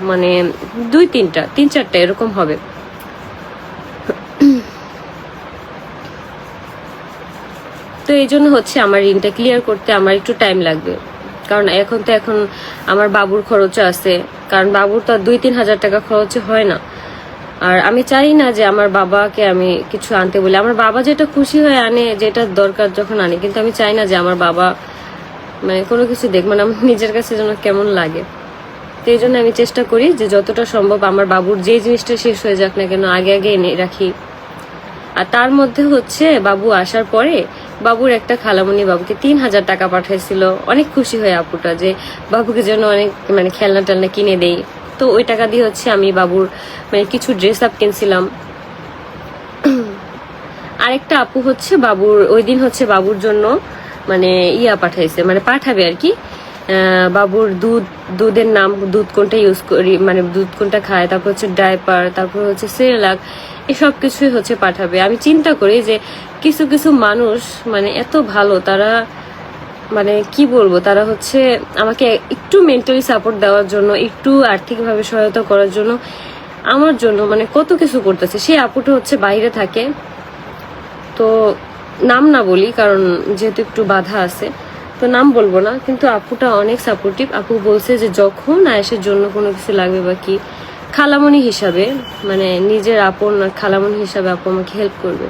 মানে দুই তিনটা, তিন চারটা এরকম হবে। তো এই জন্য হচ্ছে আমার ঋণটা ক্লিয়ার করতে আমার একটু টাইম লাগবে। কারণ এখন তো এখন আমার বাবুর খরচও আছে। কারণ বাবুর তো দুই তিন হাজার টাকা খরচ হয় না। আর আমি চাই না যে আমার বাবাকে আমি কিছু আনতে বলি। আমার বাবা যেটা খুশি হয়ে আনে, যেটা দরকার যখন আনে। কিন্তু আমি চাই না যে আমার বাবা মানে কোনো কিছু দেখ মানে আমার নিজের কাছে যেন কেমন লাগে। তো এই জন্য আমি চেষ্টা করি যে যতটা সম্ভব আমার বাবুর যে জিনিসটা শেষ হয়ে যাক না কেন, আগে আগে এনে রাখি। আর তার মধ্যে হচ্ছে বাবু আসার পরে বাবুর একটা খালামণি বাবুকে তিন হাজার টাকা পাঠাইছিল। অনেক খুশি হয়ে আপুটা যে বাবুকে যেন অনেক মানে খেলনা টেলনা কিনে দেই। তো ওই টাকা দিয়ে হচ্ছে আমি বাবুর মানে কিছু ড্রেস আপ কিনছিলাম। আরেকটা আপু হচ্ছে বাবুর, ওই দিন হচ্ছে বাবুর জন্য মানে ইয়া পাঠাইছে মানে পাঠাবে আর কি। বাবুর দুধ, দুধের নাম দুধ কোনটা ইউজ করি মানে দুধ কোনটা খায়, তারপর হচ্ছে ডাইপার তারপর হচ্ছে সেরেলাক এসব কিছুই হচ্ছে পাঠাবে। আমি চিন্তা করি যে কিছু কিছু মানুষ মানে এত ভালো, তারা মানে কি বলব, তারা হচ্ছে আমাকে একটু মেন্টালি সাপোর্ট দেওয়ার জন্য, একটু আর্থিকভাবে সহায়তা করার জন্য আমার জন্য মানে কত কিছু করতেছে। সেই আপুটা হচ্ছে বাইরে থাকে। তো নাম না বলি, কারণ যেহেতু একটু বাধা আছে। তো নাম বলব না, কিন্তু আপুটা অনেক সাপোর্টিভ আপু বলছে যে যখন আয়েসের জন্য কোনো কিছু লাগবে বা কি, খালামণি হিসাবে মানে নিজের আপন আর খালামণি হিসাবে আপু আমাকে হেল্প করবে।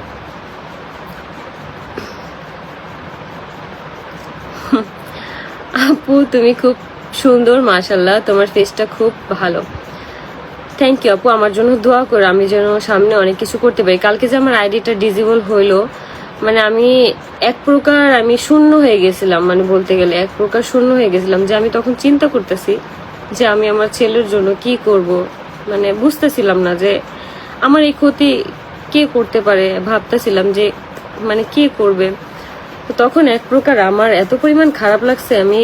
আপু, তুমি খুব সুন্দর মাশাল্লাহ তোমার ফেসটা খুব ভালো। থ্যাংক ইউ আপু। আমার জন্য দোয়া করো, আমি যেন সামনে অনেক কিছু করতে পারি। কালকে যে আমার আইডিটা ডিজেবল হইল মানে আমি এক প্রকার আমি শূন্য হয়ে গেছিলাম মানে বলতে গেলে এক প্রকার শূন্য হয়ে গেছিলাম যে আমি তখন চিন্তা করতেছি যে আমি আমার ছেলের জন্য কি করব। মানে বুঝতেছিলাম না যে আমার এই ক্ষতি কে করতে পারে, ভাবতেছিলাম যে মানে কে করবে। তখন এক প্রকার আমার এত পরিমাণ খারাপ লাগছে, আমি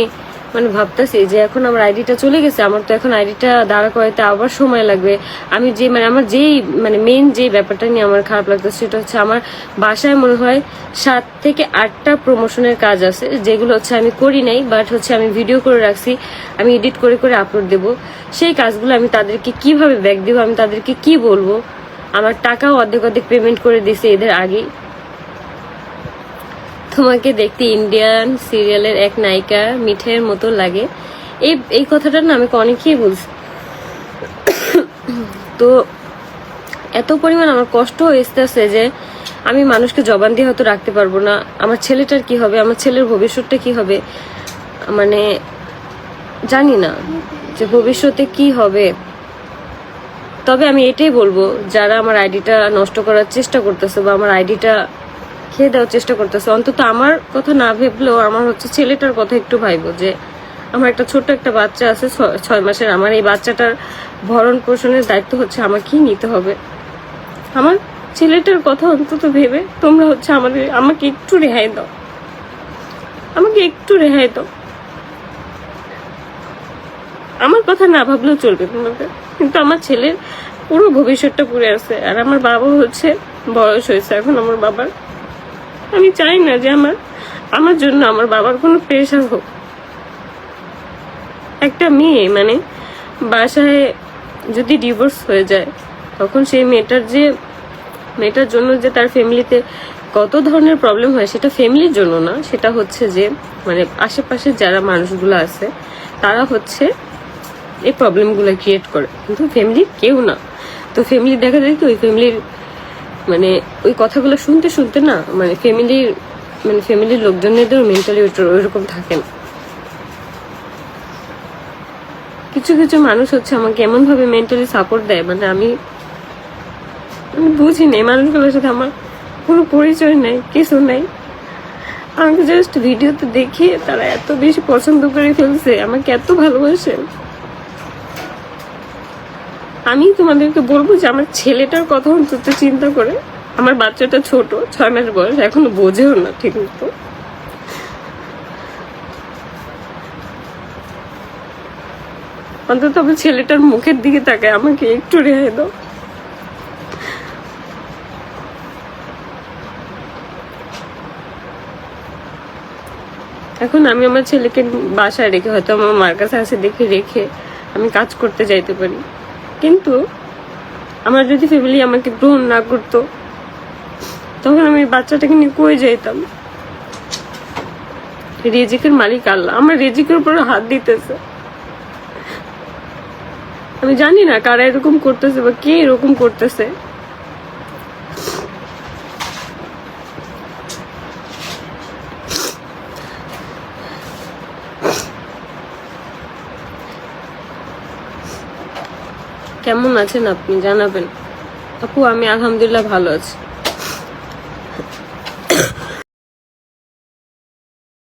মানে ভাবতেছি যে এখন আমার আইডিটা চলে গেছে, আমার তো এখন আইডিটা দাঁড়া করাইতে আবার সময় লাগবে। আমি যে মানে আমার যেই মানে মেন যে ব্যাপারটা নিয়ে আমার খারাপ লাগতেছে সেটা হচ্ছে আমার বাসায় মনে হয় সাত থেকে আটটা প্রমোশনের কাজ আছে, যেগুলো হচ্ছে আমি করি নাই বাট হচ্ছে আমি ভিডিও করে রাখছি, আমি এডিট করে করে আপলোড দেব। সেই কাজগুলো আমি তাদেরকে কীভাবে ব্যাক দেবো, আমি তাদেরকে কি বলব? আমার টাকাও অর্ধেক অর্ধেক পেমেন্ট করে দিছে এদের আগেই। তোমাকে দেখতে ইন্ডিয়ান সিরিয়ালের এক নায়িকা মিঠের মতো লাগে। এই এই কথাটা না আমাকে অনেকেই বলছে। তো এত পরিমাণ আমার কষ্ট হয়েছে যে আমি মানুষকে জবান দিয়ে হয়তো রাখতে পারব না। আমার ছেলেটার কি হবে? আমার ছেলের ভবিষ্যৎটা কি হবে? মানে জানি না যে ভবিষ্যতে কি হবে। তবে আমি এটাই বলব, যারা আমার আইডিটা নষ্ট করার চেষ্টা করতেছে বা আমার আইডিটা খেয়ে দেওয়ার চেষ্টা করতেছে। অন্তত আমার কথা না ভেবলেও আমার হচ্ছে ছেলেটার কথা একটু ভাইবো যে, আমার একটা ছোট্ট একটা বাচ্চা আছে ছয় মাসের। আমার এই বাচ্চাটার ভরণ পোষণের দায়িত্ব হচ্ছে আমাকেই নিতে হবে। আমার ছেলেটার কথা অন্তত ভেবে তোমরা হচ্ছে আমাদের আমাকে একটু রেহাই দাও। আমাকে একটু রেহাই দাও। আমার কথা না ভাবলেও চলবে তোমাদের। কিন্তু আমার ছেলের পুরো ভবিষ্যৎটা পুড়ে আছে। আর আমার বাবা হচ্ছে বয়স হয়েছে। এখন আমার বাবার আমি চাই না যে আমার আমার জন্য আমার বাবার কোনো প্রেশার হোক। একটা মেয়ে মানে বাসায় যদি ডিভোর্স হয়ে যায়, তখন সেই মেয়েটার যে, মেয়েটার জন্য যে তার ফ্যামিলিতে কত ধরনের প্রবলেম হয় সেটা ফ্যামিলির জন্য না, সেটা হচ্ছে যে মানে আশেপাশে যারা মানুষগুলো আছে, তারা হচ্ছে এই প্রবলেমগুলো ক্রিয়েট করে। কিন্তু ফ্যামিলি কেউ না। তো ফ্যামিলি দেখা যায় কি, ওই ফ্যামিলির মানে ওই কথাগুলো শুনতে শুনতে না মানে ফ্যামিলির মানে ফ্যামিলির লোকজনেদের মেন্টালি ওইরকম থাকে না। কিছু কিছু মানুষ হচ্ছে আমাকে এমন ভাবে মেন্টালি সাপোর্ট দেয় মানে আমি আমি বুঝি না, এই মানুষগুলোর সাথে আমার কোনো পরিচয় নেই, কিছু নেই। আমাকে জাস্ট ভিডিওতে দেখে তারা এত বেশি পছন্দ করে ফেলছে, আমাকে এত ভালোবাসে। আমি তোমাদেরকে বলব যে আমার ছেলেটার কথা অন্তত চিন্তা করে। আমার বাচ্চাটা ছোট, ছয় মাস বয়স, এখনও বোঝেও না ঠিক মতো। অন্তত আমার ছেলেটার মুখের দিকে তাকায়, আমাকে একটু রেহাই দাও। এখন আমি আমার ছেলেকে বাসায় রেখে, হয়তো আমার মার কাছে আসে দেখে রেখে আমি কাজ করতে যাইতে পারি। কিন্তু আমার যদি ফ্যামিলি আমাকে গ্রহণ না করতো, তখন আমি বাচ্চাটাকে নিয়ে কয়ে যেতাম রেজিকের মালিক আল্লাহ। আমার রেজিকের উপরে হাত দিতেছে। আমি জানি না কারা এরকম করতেছে বা কে এরকম করতেছে। কেমন আছেন আপনি জানাবেন? আপু আমি আলহামদুলিল্লাহ ভালো আছি।